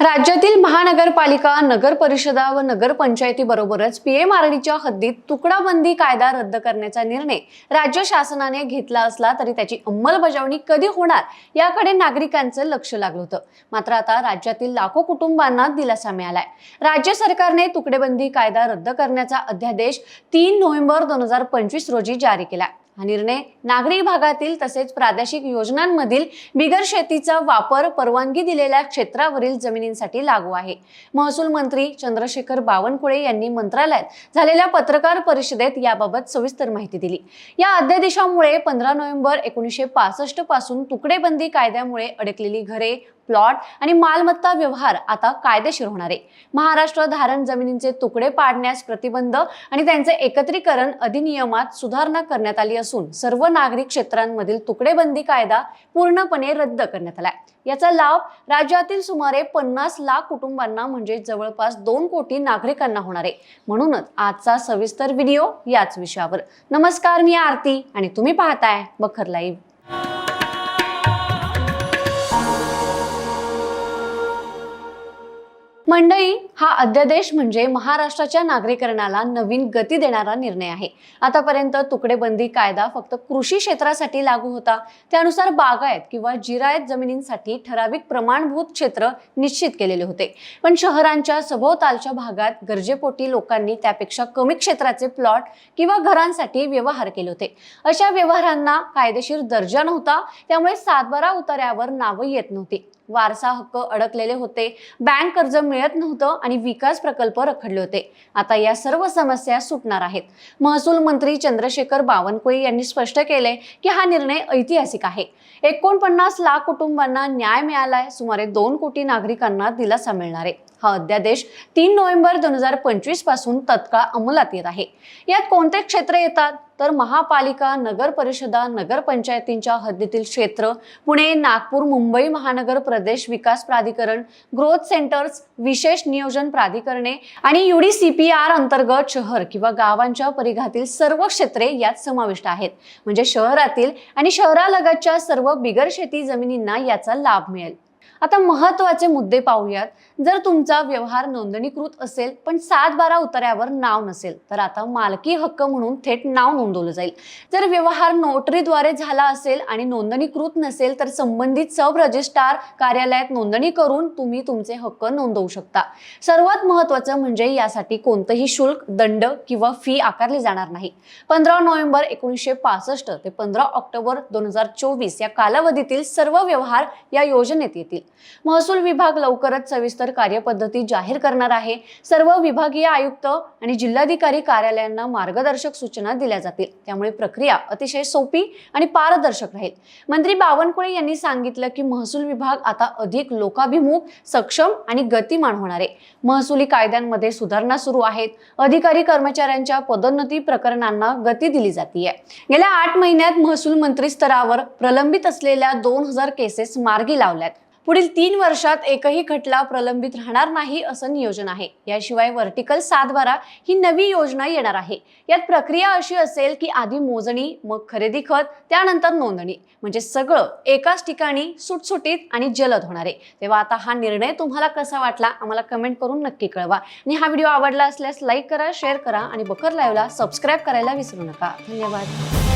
राज्यातील महानगरपालिका नगर परिषदा व नगरपंचायतीबरोबरच पीएमआरडीच्या हद्दीत तुकडाबंदी कायदा रद्द करण्याचा निर्णय राज्य शासनाने घेतला असला तरी त्याची अंमलबजावणी कधी होणार याकडे नागरिकांचं लक्ष लागलं होतं. मात्र आता राज्यातील लाखो कुटुंबांना दिलासा मिळालाय. राज्य सरकारने तुकडेबंदी कायदा रद्द करण्याचा अध्यादेश तीन नोव्हेंबर दोन हजार पंचवीस रोजी जारी केला हा निर्णय नागरी भागातील तसेच प्रादेशिक योजनांमधील बिगर शेतीचा वापर परवानगी दिलेल्या क्षेत्रावरील जमिनींसाठी लागू आहे. महसूल मंत्री चंद्रशेखर बावनकुळे यांनी मंत्रालयात झालेल्या पत्रकार परिषदेत याबाबत सविस्तर माहिती दिली. या अध्यादेशामुळे पंधरा नोव्हेंबर एकोणीसशे पासष्टपासून तुकडेबंदी कायद्यामुळे अडकलेली घरे प्लॉट आणि मालमत्ता व्यवहार आता कायदेशीर होणार आहे. महाराष्ट्र धारण जमिनींचे तुकडे पाडण्यास प्रतिबंध आणि त्यांचे एकत्रीकरण अधिनियमात सुधारणा करण्यात आली असून सर्व नागरिक क्षेत्रांमधील तुकडेबंदी कायदा पूर्णपणे रद्द करण्यात आलाय. याचा लाभ राज्यातील सुमारे पन्नास लाख कुटुंबांना म्हणजे जवळपास दोन कोटी नागरिकांना होणार आहे. म्हणूनच आजचा सविस्तर व्हिडिओ याच विषयावर. नमस्कार मी आरती आणि तुम्ही पाहताय बखर लाईव्ह. मंडळी हा अध्यादेश म्हणजे महाराष्ट्राच्या नागरीकरणाला नवीन गती देणारा निर्णय आहे. आतापर्यंत तुकडेबंदी कायदा फक्त कृषी क्षेत्रासाठी लागू होता. त्यानुसार बागायत किंवा जिरायत जमिनींसाठी ठराविक प्रमाणभूत क्षेत्र निश्चित केलेले होते. पण शहरांच्या सभोवतालच्या भागात गरजेपोटी लोकांनी त्यापेक्षा कमी क्षेत्राचे प्लॉट किंवा घरांसाठी व्यवहार केले होते. अशा व्यवहारांना कायदेशीर दर्जा नव्हता. त्यामुळे सातबारा उतार्यावर नावं येत नव्हती. वारसा हक्क अडकलेले होते. बँक कर्ज मिळत नव्हतं आणि विकास प्रकल्प रखडले होते. आता या सर्व समस्या सुटणार आहेत. महसूल मंत्री चंद्रशेखर बावनकुळे यांनी स्पष्ट केले की हा निर्णय ऐतिहासिक आहे. एकोणपन्नास लाख कुटुंबांना न्याय मिळालाय. सुमारे दोन कोटी नागरिकांना दिलासा मिळणार आहे. हा अध्यादेश तीन नोव्हेंबर दोन हजार पंचवीसपासून तत्काळ अंमलात येत आहे. यात कोणते क्षेत्र येतात? तर महापालिका नगर परिषदा नगरपंचायतींच्या हद्दीतील क्षेत्र पुणे नागपूर मुंबई महानगर प्रदेश विकास प्राधिकरण ग्रोथ सेंटर्स विशेष नियोजन प्राधिकरणे आणि युडी आर अंतर्गत शहर किंवा गावांच्या परिघातील सर्व क्षेत्रे यात समाविष्ट आहेत. म्हणजे शहरातील आणि शहरालगतच्या सर्व बिगर शेती जमिनींना याचा लाभ मिळेल. आता महत्त्वाचे मुद्दे पाहूयात. जर तुमचा व्यवहार नोंदणीकृत असेल पण सात बारा उतार्यावर नाव नसेल तर आता मालकी हक्क म्हणून थेट नाव नोंदवलं जाईल. जर व्यवहार नोटरीद्वारे झाला असेल आणि नोंदणीकृत नसेल तर संबंधित सब रजिस्ट्रार कार्यालयात नोंदणी करून तुम्ही तुमचे हक्क नोंदवू शकता. सर्वात महत्वाचं म्हणजे यासाठी कोणतंही शुल्क दंड किंवा फी आकारली जाणार नाही. पंधरा नोव्हेंबर एकोणीसशे पासष्ट ते पंधरा ऑक्टोबर दोन हजार चोवीस या कालावधीतील सर्व व्यवहार या योजनेत येतील. महसूल विभाग लवकरच सविस्तर कार्यपद्धती जाहीर करणार आहे. सर्व विभागीय आयुक्त आणि जिल्हाधिकारी कार्यालयांना मार्गदर्शक सूचना दिल्या जातील. त्यामुळे प्रक्रिया अतिशय सोपी आणि पारदर्शक राहील. मंत्री बावनकुळे यांनी सांगितलं की महसूल विभाग आता अधिक लोकाभिमुख सक्षम आणि गतिमान होणार आहे. महसुली कायद्यांमध्ये सुधारणा सुरू आहेत. अधिकारी कर्मचाऱ्यांच्या पदोन्नती प्रकरणांना गती दिली जाते गेल्या आठ महिन्यात महसूल मंत्री स्तरावर प्रलंबित असलेल्या दोन हजार केसेस मार्गी लावल्यात. पुढील तीन वर्षात एकही खटला प्रलंबित राहणार नाही असं नियोजन आहे. याशिवाय व्हर्टिकल सातबारा ही नवी योजना येणार आहे. यात प्रक्रिया अशी असेल की आधी मोजणी मग खरेदी खत त्यानंतर नोंदणी. म्हणजे सगळं एकाच ठिकाणी सुटसुटीत आणि जलद होणार आहे. तेव्हा आता हा निर्णय तुम्हाला कसा वाटला आम्हाला कमेंट करून नक्की कळवा. आणि हा व्हिडिओ आवडला असल्यास लाईक करा शेअर करा आणि बखर लाईव्हला सबस्क्राईब करायला विसरू नका. धन्यवाद.